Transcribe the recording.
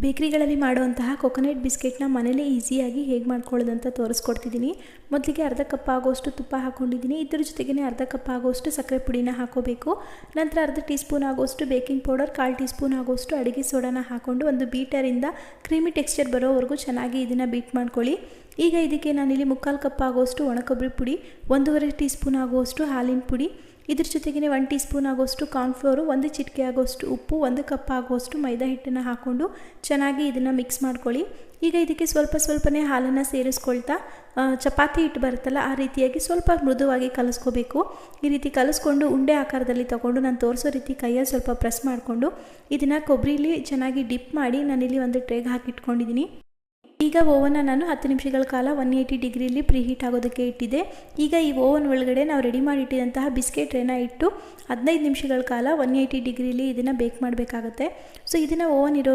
ಬೇಕ್ರಿಗಳಲ್ಲಿ ಮಾಡುವಂತಹ ಕೊಕೊನಟ್ ಬಿಸ್ಕೆಟ್ನ ಮನೇಲೇ ಈಸಿಯಾಗಿ ಹೇಗೆ ಮಾಡ್ಕೊಳ್ಳೋದಂತ ತೋರಿಸ್ಕೊಡ್ತಿದ್ದೀನಿ. ಮೊದಲಿಗೆ ಅರ್ಧ ಕಪ್ ಆಗೋಷ್ಟು ತುಪ್ಪ ಹಾಕ್ಕೊಂಡಿದ್ದೀನಿ. ಇದ್ರ ಜೊತೆಗೇ ಅರ್ಧ ಕಪ್ ಆಗೋಷ್ಟು ಸಕ್ಕರೆ ಪುಡಿನ ಹಾಕೋಬೇಕು. ನಂತರ ಅರ್ಧ ಟೀ ಸ್ಪೂನ್ ಆಗೋಷ್ಟು ಬೇಕಿಂಗ್ ಪೌಡರ್ ಕಾಲು ಟೀ ಸ್ಪೂನ್ ಆಗೋಷ್ಟು ಅಡುಗೆ ಸೋಡಾನ ಹಾಕ್ಕೊಂಡು ಒಂದು ಬೀಟರಿಂದ ಕ್ರೀಮಿ ಟೆಕ್ಸ್ಚರ್ ಬರೋವರೆಗೂ ಚೆನ್ನಾಗಿ ಇದನ್ನು ಬೀಟ್ ಮಾಡ್ಕೊಳ್ಳಿ. ಈಗ ಇದಕ್ಕೆ ನಾನಿಲ್ಲಿ ಮುಕ್ಕಾಲು ಕಪ್ ಆಗೋಷ್ಟು ಒಣಕೊಬ್ಬರಿ ಪುಡಿ, ಒಂದೂವರೆ ಟೀ ಸ್ಪೂನ್ ಆಗುವಷ್ಟು ಹಾಲಿನ ಪುಡಿ, ಇದ್ರ ಜೊತೆಗೆ ಒನ್ ಟೀ ಸ್ಪೂನ್ ಆಗೋಷ್ಟು ಕಾರ್ನ್ಫ್ಲೋರು ಒಂದು ಚಿಟಿಕೆ ಆಗೋಷ್ಟು ಉಪ್ಪು, ಒಂದು ಕಪ್ ಆಗೋಷ್ಟು ಮೈದಾ ಹಿಟ್ಟನ್ನು ಹಾಕ್ಕೊಂಡು ಚೆನ್ನಾಗಿ ಇದನ್ನು ಮಿಕ್ಸ್ ಮಾಡ್ಕೊಳ್ಳಿ. ಈಗ ಇದಕ್ಕೆ ಸ್ವಲ್ಪ ಸ್ವಲ್ಪನೇ ಹಾಲನ್ನು ಸೇರಿಸ್ಕೊಳ್ತಾ ಚಪಾತಿ ಹಿಟ್ಟು ಬರುತ್ತಲ್ಲ, ಆ ರೀತಿಯಾಗಿ ಸ್ವಲ್ಪ ಮೃದುವಾಗಿ ಕಲಿಸ್ಕೋಬೇಕು. ಈ ರೀತಿ ಕಲಿಸ್ಕೊಂಡು ಉಂಡೆ ಆಕಾರದಲ್ಲಿ ತೊಗೊಂಡು ನಾನು ತೋರಿಸೋ ರೀತಿ ಕೈಯಲ್ಲಿ ಸ್ವಲ್ಪ ಪ್ರೆಸ್ ಮಾಡಿಕೊಂಡು ಇದನ್ನು ಕೊಬ್ಬರಿಲಿ ಚೆನ್ನಾಗಿ ಡಿಪ್ ಮಾಡಿ ನಾನಿಲ್ಲಿ ಒಂದು ಟ್ರೇಗೆ ಹಾಕಿಟ್ಕೊಂಡಿದ್ದೀನಿ. ಈಗ ಓವನ್ನ ನಾನು ಹತ್ತು ನಿಮಿಷಗಳ ಕಾಲ ಒನ್ ಏಯ್ಟಿ ಡಿಗ್ರಿಲಿ ಪ್ರೀ ಹೀಟ್ ಆಗೋದಕ್ಕೆ ಇಟ್ಟಿದೆ ಈಗ ಈ ಓವನ್ ಒಳಗಡೆ ನಾವು ರೆಡಿ ಮಾಡಿ ಇಟ್ಟಿದಂತಹ ಬಿಸ್ಕೆಟ್ ಟ್ರೇನ ಇಟ್ಟು ಹದಿನೈದು ನಿಮಿಷಗಳ ಕಾಲ ಒನ್ ಏಯ್ಟಿ ಡಿಗ್ರಿಲಿ ಇದನ್ನು ಬೇಕ್ ಮಾಡಬೇಕಾಗತ್ತೆ. ಸೊ ಇದನ್ನು ಓವನ್ ಇರೋರು